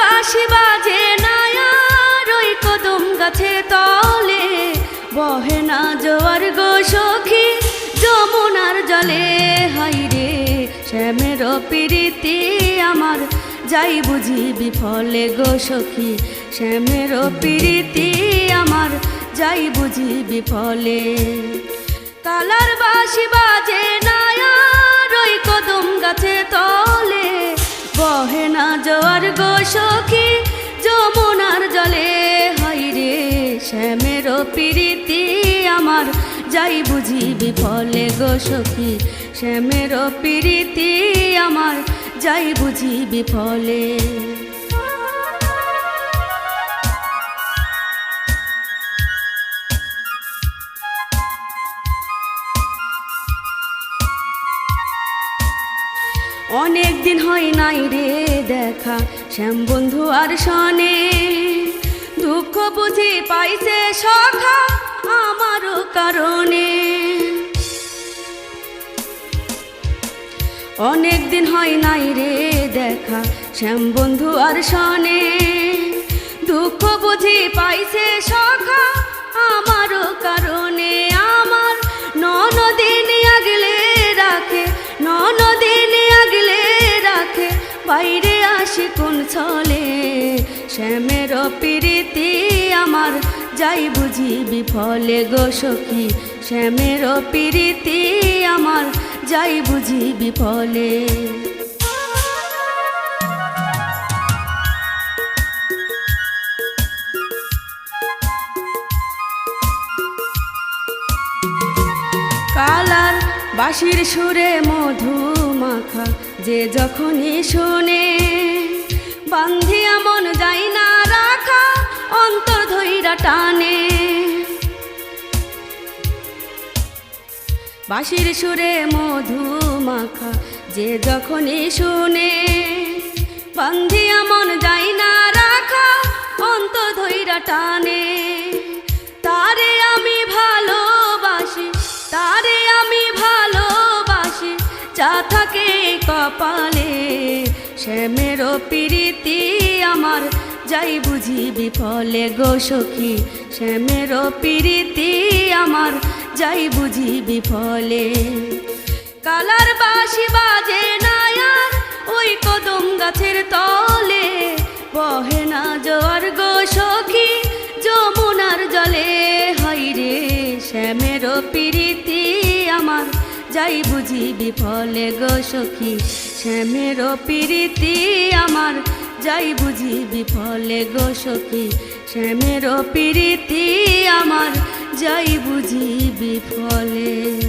বাঁশি বাজে নায়ার ওই কদম গাছে তলে। বহে না জোয়ার গো সখী, যমুনার জলে। হাই রে, শ্যামের পিরিতি আমার, যাই বুঝি বিফলে গো সখী। শ্যামের পিরিতি আমার, যাই বুঝি বিফলে। কালার বাঁশি বাজে নায়ার সখী, যমুনার জলে। হয় রে, শ্যামের প্রীতি আমার। যাই বুঝি বিফলে গো সখি, শ্যামের প্রীতি আমার। যাই বুঝি বিফলে। অনেক দিন হয় নাই রে দেখা। শ্যাম বন্ধু আর শনে দুঃখ বুঝি পাইছে সখা আমারও কারণে। অনেক দিন হয় নাই রে দেখা। শ্যাম বন্ধু আর শনে দুঃখ বুঝি পাইছে সখা আমারও আসি কোন ছলে? শ্যামের প্রীতি আমার, যাই বুঝি বিফলে গো সখী। শ্যামের পিরিতি আমার, যাই বুঝি বিফলে কালার বাঁশির সুরে মধু মাখা যে যখনই শুনে বান্ধিয়া মন যাই না রাখা, অন্তর ধৈরা টানে। বাঁশির সুরে মধু মাখা, যে যখনই শুনে। বান্ধিয়া মন যাই না রাখা, অন্তর ধৈরা টানে। তারে আমি ভালোবাসি, তারে আমি ভালোবাসি, যা থাকে কপালে। শ্যামের পিরিতি আমার, যাই বুঝি বিফলে গো সখী। শ্যামের পিরিতি আমার, যাই বুঝি বিফলে। কালার বাঁশি বাজে নায়ার, ওই কদম গাছের তলে। বহে না জোয়ার গো সখী, যমুনার জলে হাই রে শ্যামের আমার যাই বুঝি বিফলে গো সখী, শ্যামের প্রীতি আমার। যাই বুঝি বিফলে গো সখী, শ্যামের প্রীতি আমার। যাই বুঝি বিফলে।